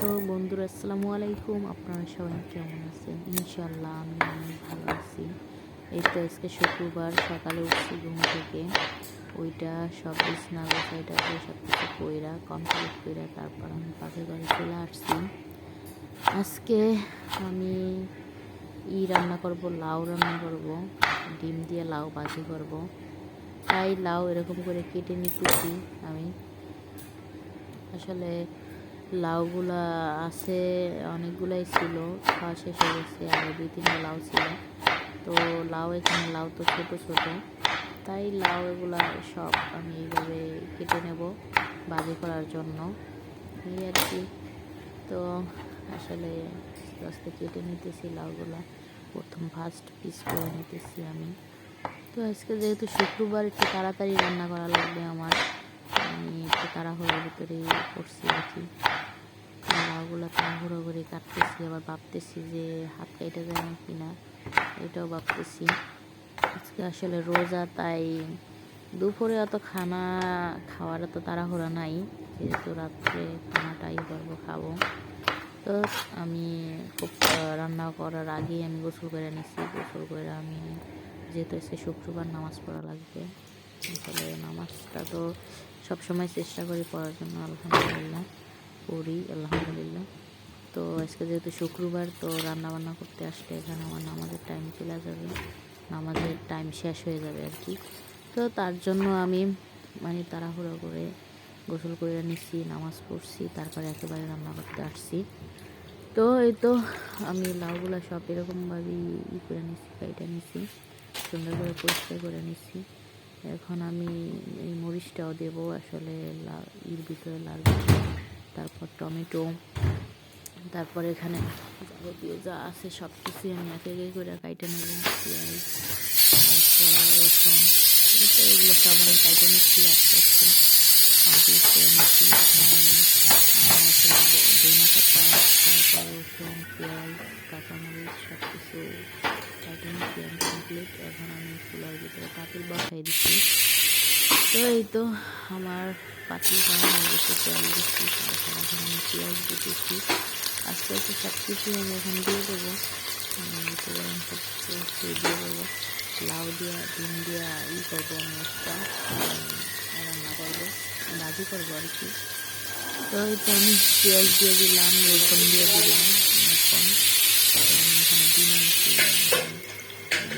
তো বন্ধুরা, আসসালামু আলাইকুম। আপনারা সবাই কেমন আছেন? ইনশাল্লাহ আমি অনেক ভালো আছি। এই তো আজকে শুক্রবার, সকালে উঠছি ঘুম থেকে। ওইটা সব বিছনা গোছাইটা দিয়ে সব কিছু কইরা কমপ্লিট কইরা তারপর আমি পাখির ঘরে চলে আসছি। আজকে আমি ই রান্না করব, লাউ রান্না করব, ডিম দিয়ে লাউ ভাজি করব। তাই লাউ এরকম করে কেটে নিতেছি আমি। আসলে লাউগুলা আছে, অনেকগুলাই ছিল, খাওয়া শেষ হয়ে গেছে আরও দুই তিনটা লাউ ছিল। তো লাউ এখানে, লাউ তো ছোট ছোটো। তাই লাউ এগুলা সব আমি এইভাবে কেটে নেব বাজি করার জন্য। এই আর কি। তো আসলে আস্তে আস্তে কেটে নিতেছি লাউগুলা। প্রথম ফার্স্ট পিস করে নিতেছি আমি। তো আজকে যেহেতু শুক্রবার, একটু তাড়াতাড়ি রান্না করা লাগবে আমার। আমি একটু তাড়াহুড়োর ভিতরেই করছি আর কি। লাউগুলো তাড়াহুড়ো করে কাটতেছি, আবার ভাবতেছি যে হাত কেটে যায় না কি না এটাও ভাবতেছি। আজকে আসলে রোজা, তাই দুপুরে অত খানা খাওয়ার তো তাড়াহুড়া নাই, যেহেতু রাত্রে খানাটাই করব, খাব। তো আমি খুব রান্না করার আগেই আমি গোসল করে নিছি, গোসল করে আমি যেহেতু এসে শুক্রবার নামাজ পড়া লাগবে আসলে নামাজটা তো সবসময় চেষ্টা করি পড়ার জন্য, আলহামদুলিল্লাহ। পড়ি আলহামদুলিল্লাহ। তো আজকে যেহেতু শুক্রবার, তো রান্না বান্না করতে আসলে এখানে আমার নামাজের টাইম চলে যাবে। নামাজের টাইম শেষ হয়ে যাবে আর কি। তো তার জন্য আমি মানে তাড়াহুড়ো করে গোসল করে নিচ্ছি নামাজ পড়ছি, তারপরে একেবারে রান্না করতে আসছি। তো এই তো আমি লাউগুলো সব এরকমভাবেই ই করে নিচ্ছি কাইটা নিচ্ছি সুন্দর করে পরিষ্কার করে নিচ্ছি এখন আমি এই মরিচটাও দেবো, আসলে লা- ইর ভিতরে লাগবে তারপর টমেটো, তারপর এখানে যাবতীয় যা আছে সব কিছুই আমি একে একে করে কাইটে নেব, পেঁয়াজ, তারপর রসুন এগুলো সব আমি কাইটে নিচ্ছি আস্তে আস্তে। পাতা রসুন, পেঁয়াজ সব কিছু আমি এখন আমি ভিতরে পাতিল বসাই দিচ্ছি। তো এই তো আমার পাতিল করা হয়ে গেছে তেল দিচ্ছি এখন আমি পেঁয়াজ দিতেছি। আস্তে আস্তে সব কিছুই আমি এখন দিয়ে দেবো। ভিতরে আমি সব কিছু দিয়ে দেবো। লাউ দিয়া, ডিম দিয়া, ই করব আমি একটা রান্না করব, ভাজি করব আর কি। তো এই তো আমি পেঁয়াজ দিয়ে দিলাম, রসুন দিয়ে দিলাম, এখন। এখানে ডিম আনছি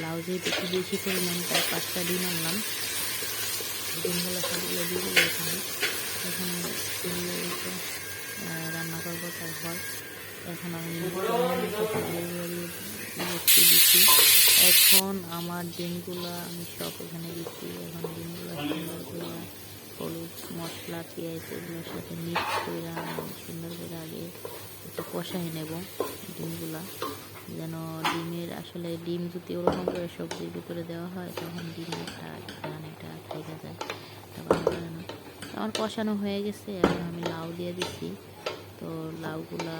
লাউ যেহেতু একটু বেশি পরিমাণ, তাই পাঁচটা ডিম আনলাম। ডিমগুলো সবগুলো দিয়ে দেবো এখানে এখানে একটু, রান্না করব তারপর এখন আমি দিচ্ছি দিচ্ছি এখন আমার ডিমগুলো আমি সব এখানে দিচ্ছি এখন ডিমগুলো সুন্দর করে হলুদ মশলা পেঁয়াজ এগুলোর সাথে মিক্স করে সুন্দর করে আগে একটু কষাই নেব ডিমগুলা যেন ডিমের আসলে ডিম যদি ওরকম করে সবজির ভিতরে দেওয়া হয়, তখন ডিমের একটা ঘ্রাণটা থেকে যায়। তখন আমার কষানো হয়ে গেছে, এখন আমি লাউ দিয়ে দিচ্ছি তো লাউগুলা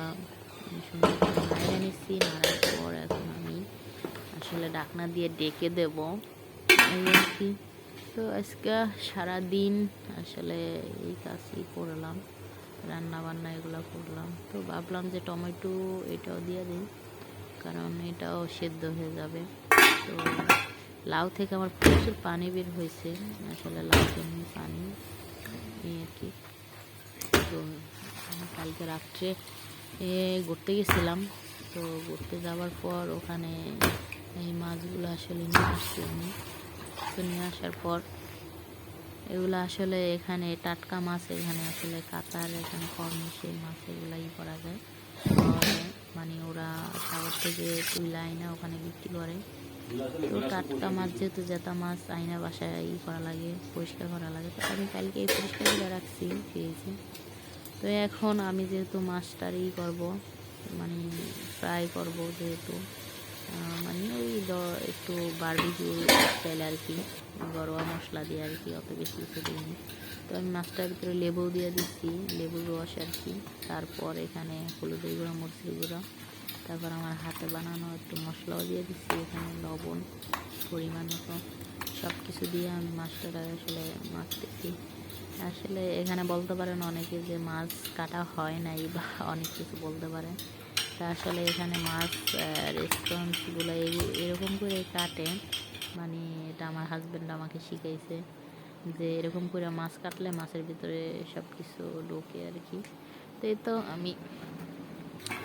সুন্দর করে নাড়িয়ে নিচ্ছি নাড়ার পর এখন আমি আসলে ডাকনা দিয়ে ডেকে দেব। এই কি। তো আজকে সারাদিন আসলে এই কাজই করলাম রান্না বান্না এগুলো করলাম। তো ভাবলাম যে টমেটো এটাও দিয়ে দিই। কারণ এটাও সেদ্ধ হয়ে যাবে। তো লাউ থেকে আমার প্রচুর পানি বের হয়েছে। আসলে লাউ এমনি পানি আর কি। তো কালকে রাত্রে এ ঘুরতে গেছিলাম। তো ঘুরতে যাওয়ার পর ওখানে এই মাছগুলো আসলে নিয়ে আসছি আমি। তো নিয়ে আসার পর এগুলো আসলে এখানে টাটকা মাছ, এখানে আসলে কাতার, এখানে কর্মসে মাছ এগুলো ই করা যায়। মানে ওরা সাগর থেকে তুলে আইনা ওখানে বিক্রি করে। তো টাটকা মাছ যেহেতু জেতা মাছ, আইনা বাসায় ই করা লাগে, পরিষ্কার করা লাগে। তো আমি কালকে এই পরিষ্কার করে রাখছি ফ্রিজে তো এখন আমি যেহেতু মাছটার ই করব মানে ফ্রাই করব যেহেতু মানে ওই একটু বারবিকিউ স্টাইল আর কি গরুয়া মশলা দিয়ে আর কি, অত বেশি কিছু দিইনি। তো আমি মাছটার ভিতরে লেবু দিয়ে দিচ্ছি, লেবুর রস আর কি। তারপর এখানে হলুদের গুঁড়ো, মরিচের গুঁড়ো। তারপর আমার হাতে বানানো একটু মশলাও দিয়ে দিচ্ছি, এখানে লবণ, পরিমাণ মতো। সব কিছু দিয়ে আমি মাছটা আসলে মাখতেছি। আসলে এখানে বলতে পারেন অনেকে যে মাছ কাটা হয় নাই বা অনেক কিছু বলতে পারেন। তা আসলে এখানে মাছ রেস্টুরেন্টসগুলো এরকম করে কাটে। মানে এটা আমার হাজব্যান্ড আমাকে শিখাইছে। যে এরকম করে মাছ কাটলে মাছের ভিতরে সব কিছু ঢোকে আর কি। তো এই তো আমি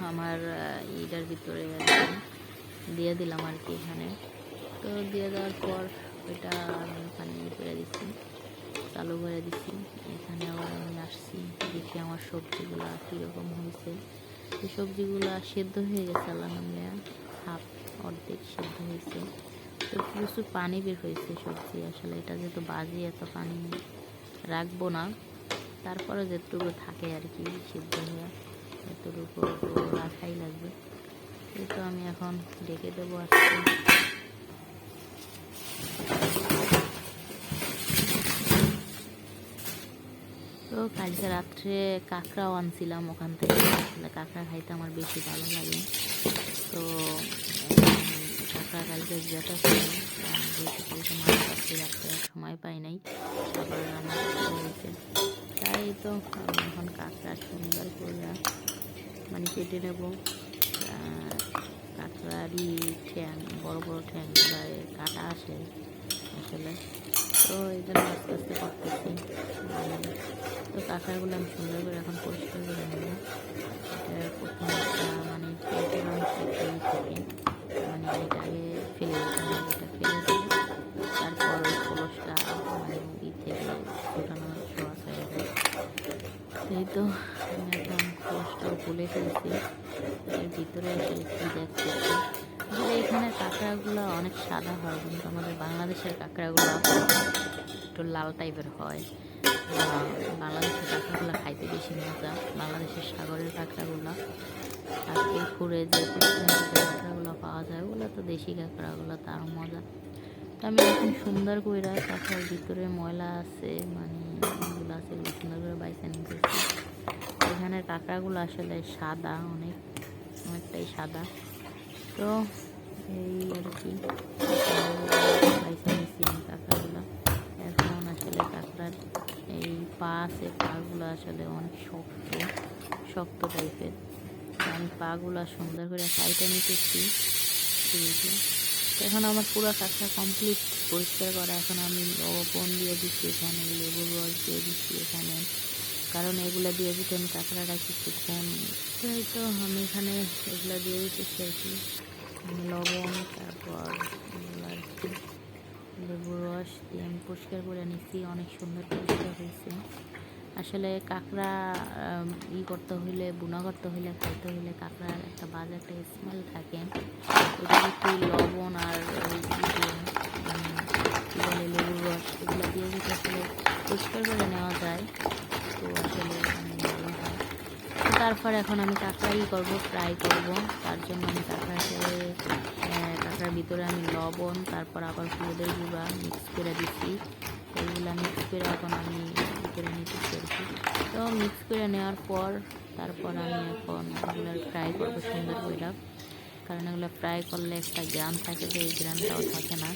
আমার ইটার ভিতরে দিয়ে দিলাম আর কি এখানে। তো দিয়ে দেওয়ার পর ওইটা ইয়ে করে দিচ্ছি, চালু করে দিচ্ছি। এখানে আবার আমি আসছি, দেখি আমার সবজিগুলো কীরকম হয়েছে। এই সবজিগুলো সেদ্ধ হয়ে গেছে আলহামদুলিল্লাহ হাফ অর্ধেক সেদ্ধ হয়েছে। তো প্রচুর পানি বের হয়েছে সবজি। আসলে এটা যেহেতু বাজি, এত পানি রাখব না। তারপরে যেটুকু থাকে আর কি, সিদ্ধ হয়ে এতটুকু রাখাই লাগবে। এই তো আমি এখন ডেকে দেবো আজকে তো কালকে রাত্রে কাঁকড়াও আনছিলাম ওখান থেকে। আসলে কাঁকড়া খাইতে আমার বেশি ভালো লাগে। তো কালকে যেটা ছিল মাছ সময় পাই নাই আবার রান্না তাই তো এখন কাঁকড়া সুন্দর করে মানে কেটে নেব। কাঁকড়ারই ঠ্যাং, বড় বড় ঠ্যাংগুলো কাটা আসে আসলে। তো এই জন্য আস্তে আস্তে করতেছি। তো কাঁকড়াগুলো আমি সুন্দর করে এখন পরিষ্কার করে নেব। এটা প্রথম মানে মানে এটাকে ফেলে দিতে হবে এটা ফেলে দেবো তারপর ওই খোলসটা মানে থেকে ফোটানো শোয়া হয়ে যায়। এই তো আমি এখন খোলসটাও খুলে ফেলছি। ভিতরে এসে কী দেখতেছি আসলে এখানে কাঁকড়াগুলো অনেক সাদা হয়, কিন্তু আমাদের বাংলাদেশের কাঁকড়াগুলো একটু লাল টাইপের হয়। বাংলাদেশের কাঁকড়াগুলো খাইতে বেশি মজা, বাংলাদেশের সাগরের কাঁকড়াগুলো। আর পুকুরে যে কাঁকড়াগুলো পাওয়া যায়, ওগুলো তো দেশি কাঁকড়াগুলো তার মজা। তো আমি এখন সুন্দর করে কাঁকড়ার ভিতরে ময়লা আছে মানে এগুলো আছে, এগুলো সুন্দর করে বাইসে নিতেছি। এখানে কাঁকড়াগুলো আসলে সাদা, অনেক, অনেকটাই সাদা। তো এই আর কি, বাইসে কাঁকড়াগুলো। এখন আসলে কাঁকড়ার এই পা আছে, পাগুলো আসলে অনেক শক্ত শক্ত টাইপের আমি পাগুলো সুন্দর করে সাইডে নিতেছি। এখন আমার পুরো কাঁকড়া কমপ্লিট পরিষ্কার করা। এখন আমি লবণ দিয়ে দিচ্ছি এখানে, লেবুর রস দিয়ে দিচ্ছি এখানে। কারণ এগুলো দিয়ে দিতে আমি কাঁকড়াটা কিছুক্ষণ তো আমি এখানে এগুলো দিয়ে দিতেছি আর কি। লবণ, তারপর লেবুর রস দিয়ে আমি পরিষ্কার করে নিচ্ছি। অনেক সুন্দর পরিষ্কার হয়েছে। আসলে কাঁকড়া ই করতে হইলে, বুনা করতে হইলে, খাইতে হইলে কাঁকড়ার একটা বাজে একটা স্মেল থাকে। ওটা একটু লবণ আর বলে লেবুর রস, এগুলো দিয়ে যদি আসলে পরিষ্কার করে নেওয়া যায়, তো আসলে ভালো হয়। তারপর এখন আমি কাঁকড়াই করব ফ্রাই করব। তার জন্য আমি কাঁকড়াকে কাঁকড়ার ভিতরে আমি লবণ, তারপর আবার হলুদের গুঁড়া মিক্স করে দিচ্ছি। এইগুলো মিক্স করে এখন আমি করে নিতেছি আর কি তো মিক্স করে নেওয়ার পর, তারপর আমি এখন এগুলো ফ্রাই করব সুন্দর করে। কারণ এগুলো ফ্রাই করলে একটা গ্রাম থাকে যে এই গ্রামটাও থাকে না।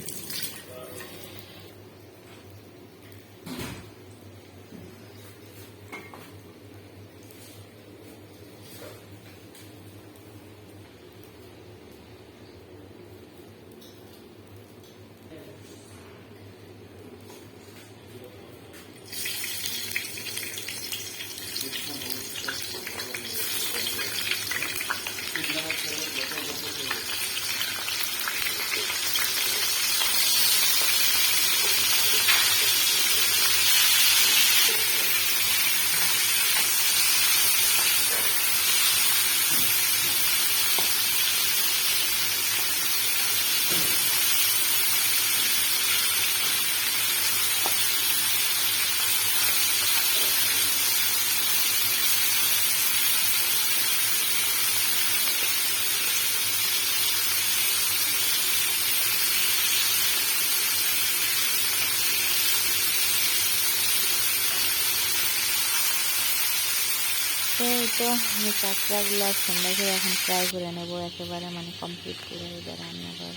তো তো, আমি কাঁকড়াগুলো সন্ধ্যা করে এখন ফ্রাই করে নেব, একেবারে মানে কমপ্লিট করে এবার আমি আবার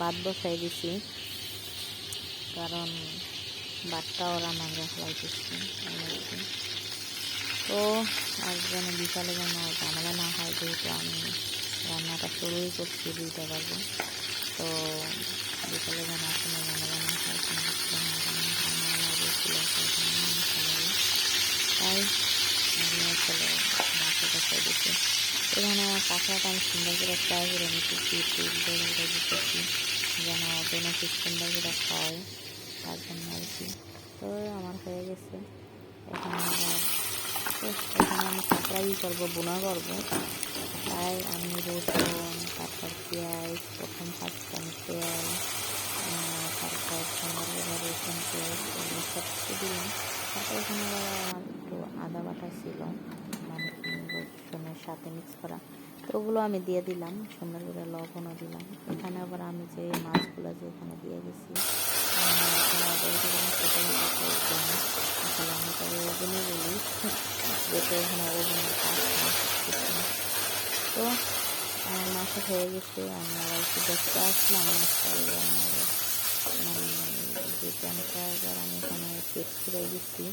বাদ বসাই দিছি, কারণ রান্না করে ফেলাইতেছি এই তো আর যেন বিকালে যেন ঝামেলা না হয়, যেহেতু আমি রান্নাটা শুরুই করছি দুইটা বাজে। তো, বিকালে যেন হয়, কোনো ঝামেলা না লাগে। তাই আমি আসলে মাছের কাছে দিচ্ছি এখানে আমার কাঁকড়াটা আমি সুন্দর করে ফ্রাই করে নিতেছি তেল করে দিতেছি, যেন বেনিফিট সুন্দর করে খাওয়ায় তার জন্য আর কি। তো আমার হয়ে গেছে। এখানে আবার এখানে আমি কাঁকড়াই করব, বোনা করব। তাই আমি রসুন, তারপর পেঁয়াজ, প্রথম আমি তেল তারপর সুন্দর করে রসুন, পেঁয়াজ, এগুলো সব কিছু দিলাম। তারপর এখানে একটু আদা বাটা ছিল মানে রসুনের সাথে মিক্স করা। তো ওগুলো আমি দিয়ে দিলাম সুন্দর করে লবণও দিলাম। এখানে আবার আমি যে মাছগুলো যে এখানে দিয়ে গেছি, আমি তো ওজনই বলি এখানে না। তো মাছটা হয়ে গেছে, আমি আবার একটু দেখতে আসলাম, মাছটা করে গেছি।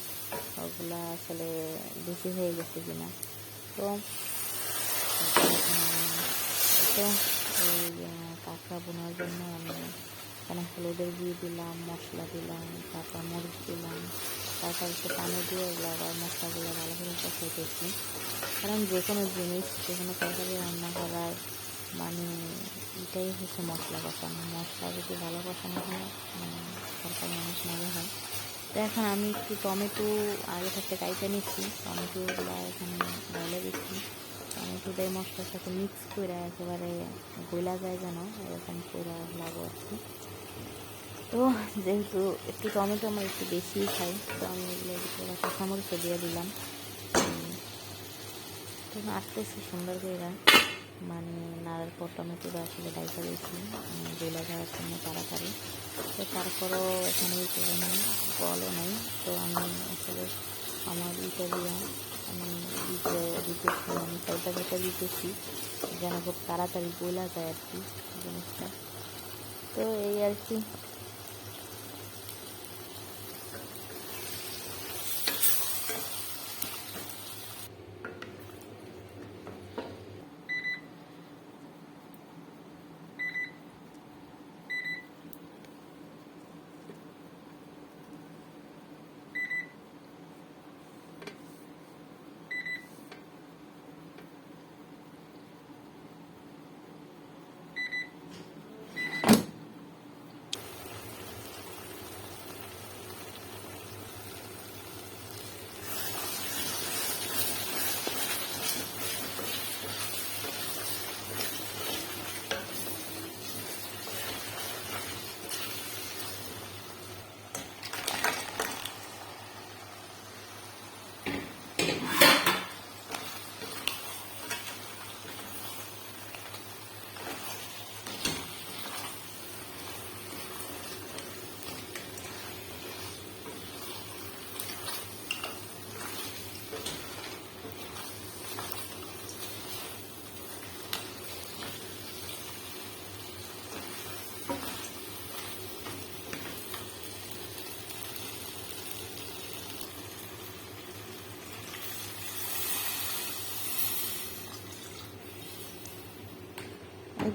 ওগুলা আসলে বেশি হয়ে গেছে কিনা। তো এই কাঁকড়া বোনার জন্য আমি এখানে হলুদের গুঁড়ি দিলাম, মশলা দিলাম, তারপর মরিচ দিলাম, তারপর একটু পানি দিয়ে এগুলো আবার মশলাগুলো ভালো করে কষাইতেছি কারণ যে কোনো জিনিস, যে কোনো তরকারি রান্না করার মানে এটাই হচ্ছে মশলা কষানো। মশলা যদি ভালো কষানো হয় মানে তরকারি অনেক মজা হয় তো এখন আমি একটু টমেটো আগে থাকতে কাইটে নিচ্ছি। টমেটোগুলো এখানে ডালে দিচ্ছি টমেটো দিয়ে মশলার সাথে মিক্স করে একেবারে গোলা যায় যেন, এরকম করে লাগো আর কি। তো যেহেতু একটু টমেটো আমার একটু বেশিই খাই, তো আমি এগুলো কাঁচামরিচও দিয়ে দিলাম। তো আসতেছি সুন্দর করে। মানে নাড়ার পর টমেটোটা আসলে ডাইকা দিয়েছি গোলা যাওয়ার জন্য তাড়াতাড়ি। তো তারপরও এখানে কলও নেই তো আমি আসলে আমার ইটা দিয়ে, আমি দিতে দিতেছি আমি চাইটা চাইটা দিতেছি, যেন খুব তাড়াতাড়ি গোলা যায় আর কি জিনিসটা। তো এই আর কি।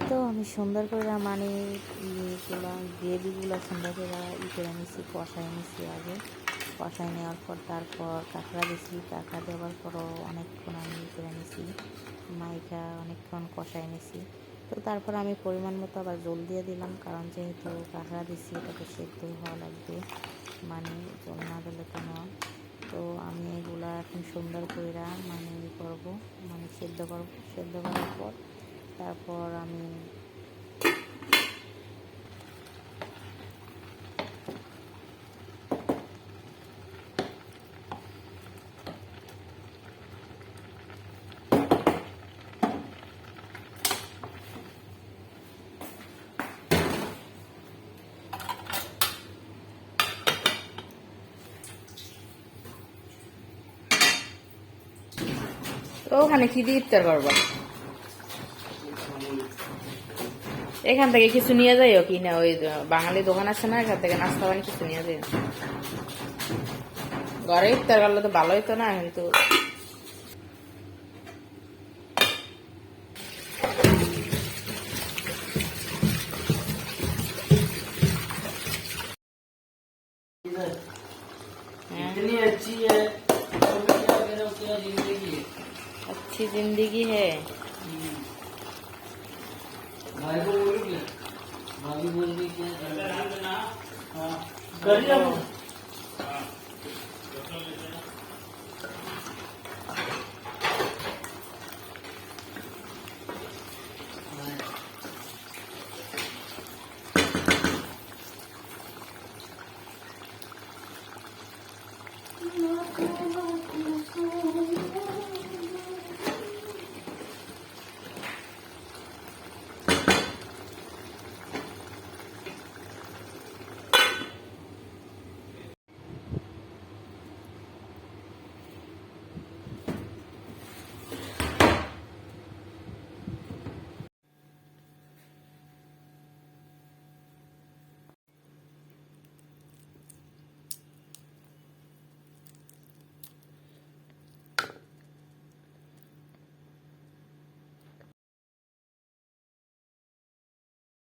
তো আমি সুন্দর করে মানে ইয়েগুলো গ্রেভিগুলো সুন্দর করে ই করে নিছি কষাই নিছি আগে। কষাই নেওয়ার পর তারপর কাঁকড়া দিছি, কাঁকড়া দেওয়ার পরও অনেকক্ষণ আমি ই করে নিছি মাইকা অনেকক্ষণ কষাই নিছি তো তারপর আমি পরিমাণ মতো আবার জল দিয়ে দিলাম, কারণ যেহেতু কাঁকড়া দিছি এটা তো সেদ্ধ হওয়া লাগবে। মানে জল না দিলে তো না তো আমি এগুলা এখন সুন্দর করে মানে ই করব মানে সেদ্ধ করব। সেদ্ধ করার পর তারপর আমি তো ওখানে কি দিয়ে ইফতার করবা। এখান থেকে কিছু নিয়ে যাইও কি না? ওই বাঙালি দোকান আছে না, এখান থেকে নাস্তা পানি কিছু নিয়ে যাইও। ঘরে ইফতার করলে তো ভালোই তো না, কিন্তু ભાઈ બોલું કે? ભાભી બોલવી કે? કરી